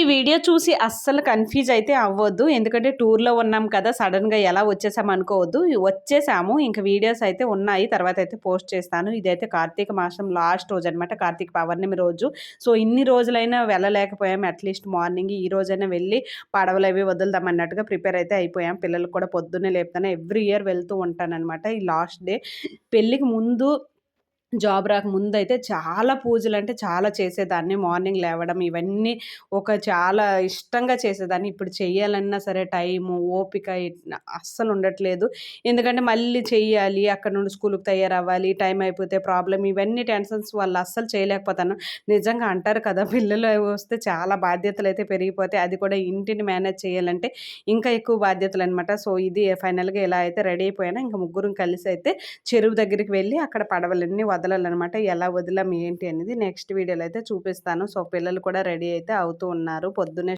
ఈ వీడియో చూసి అస్సలు కన్ఫ్యూజ్ అయితే అవ్వద్దు. ఎందుకంటే టూర్లో ఉన్నాం కదా సడన్గా ఎలా వచ్చేసాం అనుకోవద్దు. వచ్చేసాము ఇంకా వీడియోస్ అయితే ఉన్నాయి. తర్వాత అయితే పోస్ట్ చేస్తాను. ఇదైతే కార్తీక మాసం లాస్ట్ రోజు అనమాట కార్తీక పౌర్ణమి రోజు. సో ఇన్ని రోజులైనా వెళ్ళలేకపోయాం. అట్లీస్ట్ మార్నింగ్ ఈ రోజైనా వెళ్ళి పడవలు అవి వదులుదాం అన్నట్టుగా ప్రిపేర్ అయితే అయిపోయాం. పిల్లలకు కూడా పొద్దున్నే లేపుతాను ఎవ్రీ ఇయర్ వెళ్తూ ఉంటానన్నమాట ఈ లాస్ట్ డే పెళ్ళికి ముందు జాబ్ రాకముందు అయితే చాలా పూజలు అంటే చాలా చేసేదాన్ని. మార్నింగ్ లేవడం ఇవన్నీ ఒక చాలా ఇష్టంగా చేసేదాన్ని. ఇప్పుడు చేయాలన్నా సరే టైము ఓపిక అస్సలు ఉండట్లేదు. ఎందుకంటే మళ్ళీ చెయ్యాలి అక్కడ నుండి స్కూల్కి తయారవ్వాలి టైం అయిపోతే ప్రాబ్లం ఇవన్నీ టెన్షన్స్ వల్ల అస్సలు చేయలేకపోతాను. నిజంగా అంటారు కదా పిల్లలు వస్తే చాలా బాధ్యతలు అయితే పెరిగిపోతాయి. అది కూడా ఇంటిని మేనేజ్ చేయాలంటే ఇంకా ఎక్కువ బాధ్యతలు అనమాట సో ఇది ఫైనల్గా ఇలా అయితే రెడీ అయిపోయాను. ఇంకా ముగ్గురం కలిసి అయితే చెరువు దగ్గరికి వెళ్ళి అక్కడ పడవలన్నీ వదలాలన్నమాట. ఎలా వదలం ఏంటి అనేది నెక్స్ట్ వీడియోలో అయితే చూపిస్తాను. సో పిల్లలు కూడా రెడీ అయితే అవుతూ ఉన్నారు. పొద్దునే